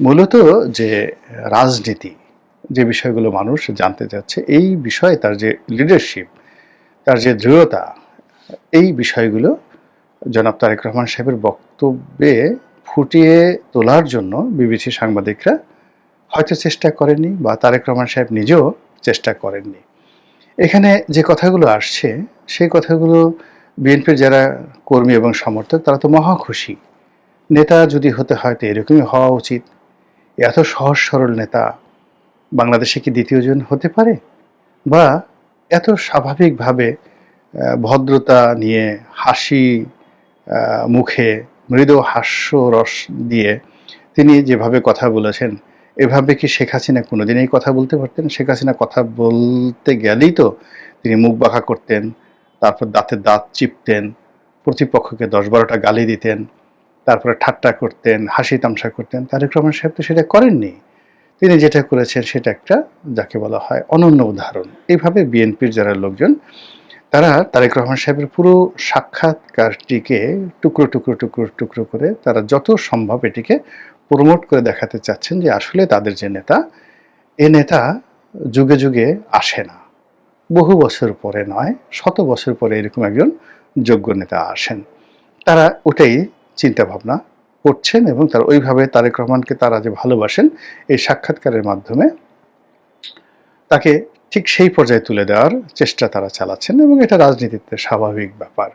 মূলত যে রাজনীতি, যে বিষয়গুলো মানুষ জানতে চাচ্ছে, এই বিষয়ে তার যে লিডারশিপ তার যে দৃঢ়তা, এই বিষয়গুলো জনাব তারেক রহমান সাহেবের বক্তব্যে ফুটিয়ে তোলার জন্য বিবিসি সাংবাদিকরা হয়তো চেষ্টা করেননি বা তারেক রহমান সাহেব নিজেও চেষ্টা করেননি। এখানে যে কথাগুলো আসছে, সেই কথাগুলো বিএনপির যারা কর্মী এবং সমর্থক, তারা তো মহা খুশি। নেতা যদি হতে হয় তো এরকমই হওয়া উচিত। এত সহজ সরল নেতা বাংলাদেশে কি দ্বিতীয়জন হতে পারে? বা এত স্বাভাবিকভাবে ভদ্রতা নিয়ে হাসি মুখে মৃদু হাস্য রস দিয়ে তিনি যেভাবে কথা বলেছেন, এভাবে কি শেখ হাসিনা কোনোদিনই কথা বলতে পারতেন? শেখ হাসিনা কথা বলতে গেলেই তো তিনি মুখ বাঁকা করতেন, তারপর দাঁতে দাঁত চিপতেন, প্রতিপক্ষকে দশ বারোটা গালি দিতেন তারপরে ঠাট্টা করতেন, হাসি তামসা করতেন। তারেক রহমান সাহেব তো সেটা করেননি। তিনি যেটা করেছেন সেটা একটা, যাকে বলা হয় অনন্য উদাহরণ। এইভাবে বিএনপির যারা লোকজন, তারা তারেক রহমান সাহেবের পুরো সাক্ষাৎকারটিকে টুকরো টুকরো টুকরো টুকরো করে তারা যত সম্ভব এটিকে প্রমোট করে দেখাতে চাচ্ছেন যে আসলে তাদের যে নেতা, এ নেতা যুগে যুগে আসে না। বহু বছর পরে নয়, শত বছর পরে এরকম একজন যোগ্য নেতা আসেন। তারা ওটাই চিন্তা ভাবনা করছেন এবং তার ওইভাবে তারেক রহমানকে তারা যে ভালোবাসেন, এই সাক্ষাৎকারের মাধ্যমে তাকে ঠিক সেই পর্যায়ে তুলে দেওয়ার চেষ্টা তারা চালাচ্ছেন এবং এটা রাজনীতিতে স্বাভাবিক ব্যাপার।